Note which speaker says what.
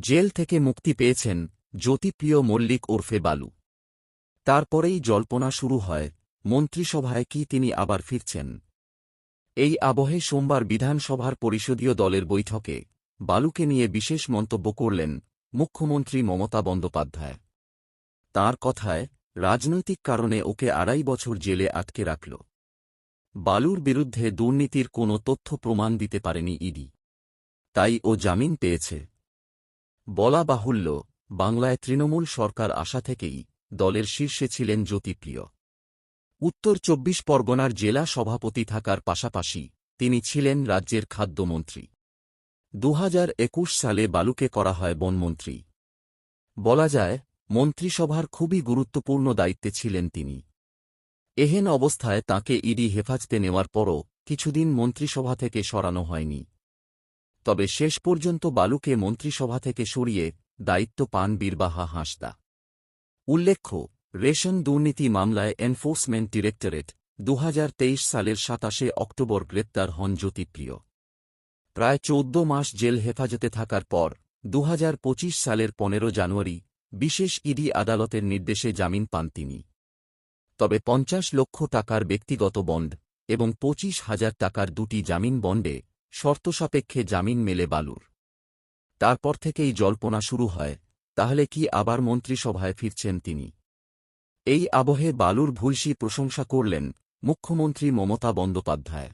Speaker 1: Jail থেকে মুক্তি পেয়েছেন জ্যোতিপ্রিয় মল্লিক ওরফে বালু। তারপরেই জল্পনা শুরু হয়, মন্ত্রিসভায় কি তিনি আবার ফিরছেন? এই আবহে সোমবার বিধানসভার পরিষদীয় দলের বৈঠকে বালুকে নিয়ে বিশেষ মন্তব্য করলেন মুখ্যমন্ত্রী মমতা বন্দ্যোপাধ্যায়। তার কথায়, রাজনৈতিক কারণে ওকে আড়াই বছর জেলে আটকে রাখল। বালুর বিরুদ্ধে দুর্নীতির কোনো তথ্য প্রমাণ দিতে পারেনি ইডি। তাই ও জামিন পেয়েছে। বলা বাহুল্য, বাংলায় তৃণমূল সরকার আসা থেকেই দলের শীর্ষে ছিলেন জ্যোতিপ্রিয়। উত্তর চব্বিশ পরগনার জেলা সভাপতি থাকার পাশাপাশি তিনি ছিলেন রাজ্যের খাদ্যমন্ত্রী। দু হাজার একুশ সালে বালুকে করা হয় বনমন্ত্রী। বলা যায়, মন্ত্রিসভার খুবই গুরুত্বপূর্ণ দায়িত্বে ছিলেন তিনি। এহেন অবস্থায় তাকে ইডি হেফাজতে নেওয়ার পরও কিছুদিন মন্ত্রিসভা থেকে সরানো হয়নি। তবে শেষ পর্যন্ত বালুকে মন্ত্রিসভা থেকে সরিয়ে দায়িত্ব পান বীরবাহা হাঁসদা। উল্লেখ্য, রেশন দুর্নীতি মামলায় এনফোর্সমেন্ট ডিরেক্টরেট দুহাজার তেইশ সালের সাতাশে অক্টোবর গ্রেপ্তার হন জ্যোতিপ্রিয়। প্রায় চৌদ্দ মাস জেল হেফাজতে থাকার পর দুহাজার পঁচিশ সালের পনেরো জানুয়ারি বিশেষ ইডি আদালতের নির্দেশে জামিন পান তিনি। তবে পঞ্চাশ লক্ষ টাকার ব্যক্তিগত বন্ড এবং পঁচিশ হাজার টাকার দুটি জামিন বন্ডে শর্তসাপেক্ষে জামিন মেলে বালুর। তারপর থেকেই জল্পনা শুরু হয়, তাহলে কি আবার মন্ত্রিসভায় ফিরছেন তিনি? এই আবহে বালুর ভূয়সী প্রশংসা করলেন মুখ্যমন্ত্রী মমতা বন্দ্যোপাধ্যায়।